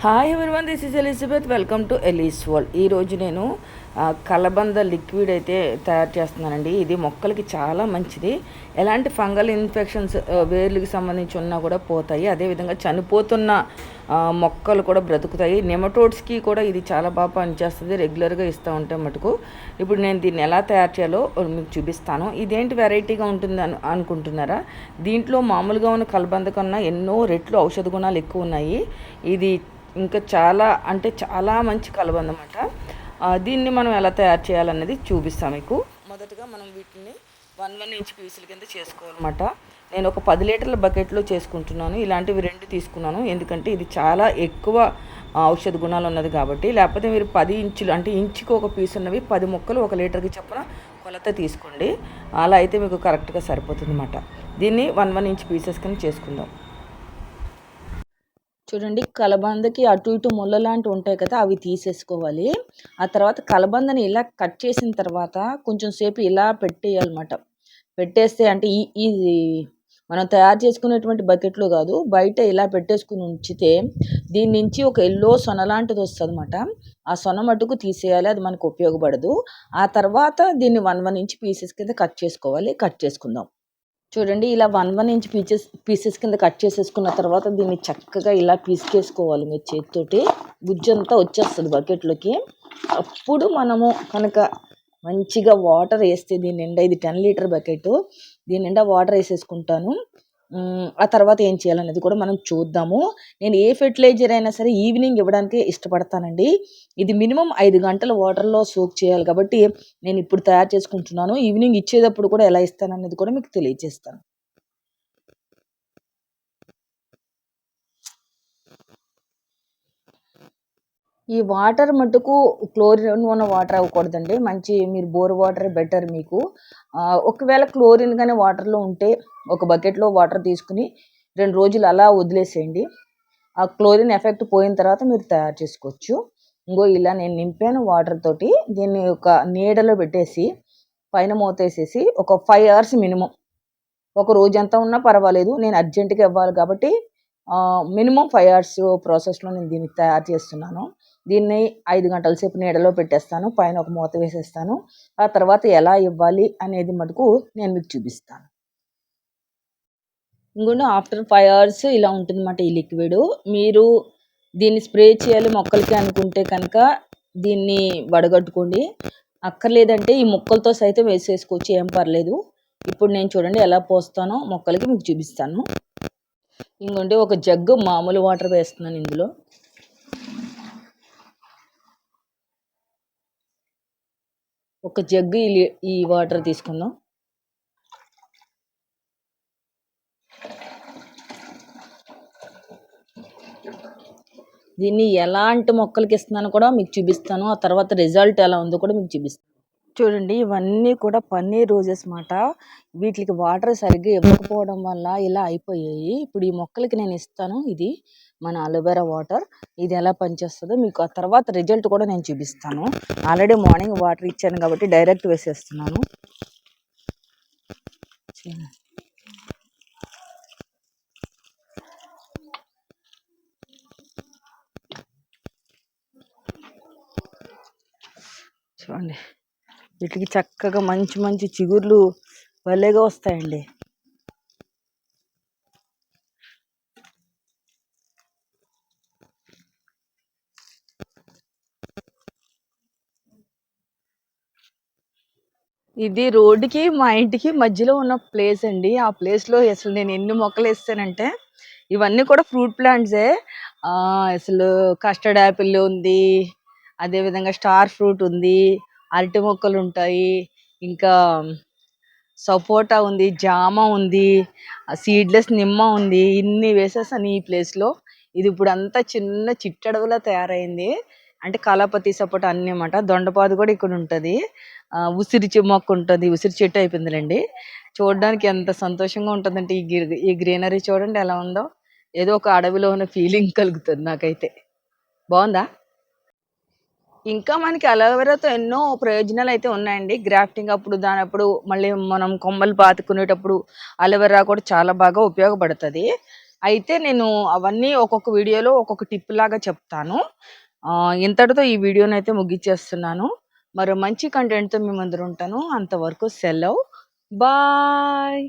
hi everyone this is Elizabeth welcome to Ellie's world ఈరోజు నేను ఆ, కలబంద లిక్విడ్ అయితే తయారు చేస్తున్నానండి ఇది మొక్కలకి చాలా మంచిది. ఎలాంటి ఫంగల్ ఇన్ఫెక్షన్స్ వేర్లకు వేర్లకి సంబంధించి ఉన్నా కూడా పోతాయి. అదేవిధంగా చనిపోతున్న మొక్కలు కూడా బ్రతుకుతాయి. నెమటోడ్స్కి కూడా ఇది చాలా బాగా పనిచేస్తుంది. రెగ్యులర్గా ఇస్తూ ఉంటే మటుకు. ఇప్పుడు నేను దీన్ని ఎలా తయారు చేయాలో మీకు చూపిస్తాను. ఇదేంటి వెరైటీగా ఉంటుంది అను అనుకుంటున్నారా? దీంట్లో మామూలుగా ఉన్న కలబంద కన్నా ఎన్నో రెట్లు ఔషధ గుణాలు ఎక్కువ ఉన్నాయి. ఇది ఇంకా చాలా అంటే చాలా మంచి కలబంద అన్నమాట దీన్ని మనం ఎలా తయారు చేయాలన్నది చూపిస్తాం మీకు. మొదటగా మనం వీటిని వన్ వన్ ఇంచ్ పీసుల కింద చేసుకోవాలన్నమాట. నేను ఒక పది లీటర్ల బకెట్లో చేసుకుంటున్నాను. ఇలాంటివి రెండు తీసుకున్నాను. ఎందుకంటే ఇది చాలా ఎక్కువ ఔషధ గుణాలు ఉన్నది కాబట్టి. లేకపోతే మీరు పది ఇంచులు అంటే ఇంచుకి ఒక పీస్ ఉన్నవి పది మొక్కలు ఒక లీటర్కి చొప్పున కొలత తీసుకోండి. అలా అయితే మీకు కరెక్ట్గా సరిపోతుంది అన్నమాట దీన్ని వన్ వన్ ఇంచ్ పీసెస్ కింద చేసుకుందాం. చూడండి కలబందకి అటు ఇటు ముళ్ళ లాంటివి ఉంటాయి కదా అవి తీసేసుకోవాలి. ఆ తర్వాత కలబందని ఇలా కట్ చేసిన తర్వాత కొంచెం సేపు ఇలా పెట్టేయాలన్నమాట. పెట్టేస్తే అంటే ఈ ఇది మనం తయారు చేసుకునేటువంటి బకెట్లు కాదు బయట ఇలా పెట్టేసుకుని ఉంచితే దీని నుంచి ఒక ఎల్లో సొన లాంటిది వస్తుంది అనమాట ఆ సొన మటుకు తీసేయాలి అది మనకు ఉపయోగపడదు. ఆ తర్వాత దీన్ని వన్ వన్ ఇంచ్ పీసెస్ కింద కట్ చేసుకోవాలి కట్ చేసుకుందాం. చూడండి ఇలా one one inch pieces pieces కింద కట్ చేసేసుకున్న తర్వాత దీన్ని చక్కగా ఇలా పీసుకేసుకోవాలి మీరు చేతితోటి. గుజ్జంతా వచ్చేస్తుంది బకెట్లోకి. అప్పుడు మనము కనుక మంచిగా వాటర్ వేస్తే దీని నిండా ఇది టెన్ లీటర్ బకెట్ దీని నిండా వాటర్ వేసేసుకుంటాను. ఆ తర్వాత ఏం చేయాలనేది కూడా మనం చూద్దాము. నేను ఏ ఫెర్టిలైజర్ అయినా సరే ఈవినింగ్ ఇవ్వడానికి ఇష్టపడతానండి. ఇది మినిమం ఐదు గంటల వాటర్లో సోక్ చేయాలి కాబట్టి నేను ఇప్పుడు తయారు చేసుకుంటున్నాను. ఈవినింగ్ ఇచ్చేటప్పుడు కూడా ఎలా ఇస్తాను అనేది కూడా మీకు తెలియజేస్తాను. ఈ వాటర్ మటుకు క్లోరిన్ ఉన్న వాటర్ అవ్వకూడదండి. మంచి మీరు బోర్ వాటర్ బెటర్ మీకు. ఒకవేళ క్లోరిన్ కానీ వాటర్లో ఉంటే ఒక బకెట్లో వాటర్ తీసుకుని రెండు రోజులు అలా వదిలేసేయండి. ఆ క్లోరిన్ ఎఫెక్ట్ పోయిన తర్వాత మీరు తయారు చేసుకోవచ్చు. ఇంకో ఇలా నేను నింపాను వాటర్ తోటి. దీన్ని ఒక నీడలో పెట్టేసి పైన మూతేసేసి ఒక ఫైవ్ అవర్స్ మినిమం ఒక రోజంతా ఉన్నా పర్వాలేదు. నేను అర్జెంటుగా ఇవ్వాలి కాబట్టి మినిమం ఫైవ్ అవర్స్ ప్రాసెస్లో నేను దీన్ని తయారు చేస్తున్నాను. దీన్ని ఐదు గంటల సేపు నీడలో పెట్టేస్తాను. పైన ఒక మూత వేసేస్తాను. ఆ తర్వాత ఎలా ఇవ్వాలి అనేది మటుకు నేను మీకు చూపిస్తాను. ఇంకొంచెం ఆఫ్టర్ ఫైవ్ అవర్స్ ఇలా ఉంటుందన్నమాట ఈ లిక్విడ్ మీరు దీన్ని స్ప్రే చేయాలి మొక్కలకి అనుకుంటే కనుక దీన్ని వడగట్టుకోండి. అక్కర్లేదంటే ఈ మొక్కలతో సైతం వేసేసుకోవచ్చు ఏం పర్లేదు. ఇప్పుడు నేను చూడండి ఎలా పోస్తానో మొక్కలకి మీకు చూపిస్తాను. ఇంకొంటే ఒక జగ్గు మామూలు వాటర్ వేస్తున్నాను ఇందులో. ఒక జగ్గు ఈ ఈ వాటర్ తీసుకుందాం. దీన్ని ఎలాంటి మొక్కలకి ఇస్తున్నానో కూడా మీకు చూపిస్తాను. ఆ తర్వాత రిజల్ట్ ఎలా ఉందో కూడా మీకు చూపిస్తాను. చూడండి ఇవన్నీ కూడా పన్నీర్ రోజెస్ మాట. వీటికి వాటర్ సరిగ్గా ఇవ్వకపోవడం వల్ల ఇలా అయిపోయాయి. ఇప్పుడు ఈ మొక్కలకి నేను ఇస్తాను. ఇది మన అలోవెరా వాటర్. ఇది ఎలా పనిచేస్తుందో మీకు ఆ తర్వాత రిజల్ట్ కూడా నేను చూపిస్తాను. ఆల్రెడీ మార్నింగ్ వాటర్ ఇచ్చాను కాబట్టి డైరెక్ట్ వేసేస్తున్నాను. చూడండి. వీటికి చక్కగా మంచి మంచి చిగుర్లు భలేగా వస్తాయండి. ఇది రోడ్డుకి మా ఇంటికి మధ్యలో ఉన్న ప్లేస్ అండి. ఆ ప్లేస్లో అసలు నేను ఎన్ని మొక్కలు వేస్తానంటే ఇవన్నీ కూడా ఫ్రూట్ ప్లాంట్సే అసలు కస్టర్డ్ యాపిల్ ఉంది అదేవిధంగా స్టార్ ఫ్రూట్ ఉంది అరటి మొక్కలు ఉంటాయి. ఇంకా సపోటా ఉంది జామ ఉంది సీడ్లెస్ నిమ్మ ఉంది. ఇన్ని వేసేసాను ఈ ప్లేస్లో ఇది ఇప్పుడు అంతా చిన్న చిట్టడవులా తయారైంది. అంటే కలపతి సపోటా అన్ని అన్నమాట. దొండపాదు కూడా ఇక్కడ ఉంటుంది. ఉసిరి మొక్క ఉంటుంది. ఉసిరి చెట్టు అయిపోయిందిలేండి. చూడడానికి ఎంత సంతోషంగా ఉంటుందంటే ఈ ఈ గ్రీనరీ చూడండి ఎలా ఉందో. ఏదో ఒక అడవిలో ఉన్న ఫీలింగ్ కలుగుతుంది నాకైతే. బాగుందా? ఇంకా మనకి అలోవెరాతో ఎన్నో ప్రయోజనాలు అయితే ఉన్నాయండి. గ్రాఫ్టింగ్ అప్పుడు దాని అప్పుడు మళ్ళీ మనం కొమ్మలు పాతుకునేటప్పుడు అలోవెరా కూడా చాలా బాగా ఉపయోగపడుతుంది. అయితే నేను అవన్నీ ఒక్కొక్క వీడియోలో ఒక్కొక్క టిప్ లాగా చెప్తాను. ఇంతటితో ఈ వీడియోని అయితే ముగిచ్చేస్తున్నాను. మరో మంచి కంటెంట్తో మేము అందరు ఉంటాను. అంతవరకు సెలవు. బాయ్!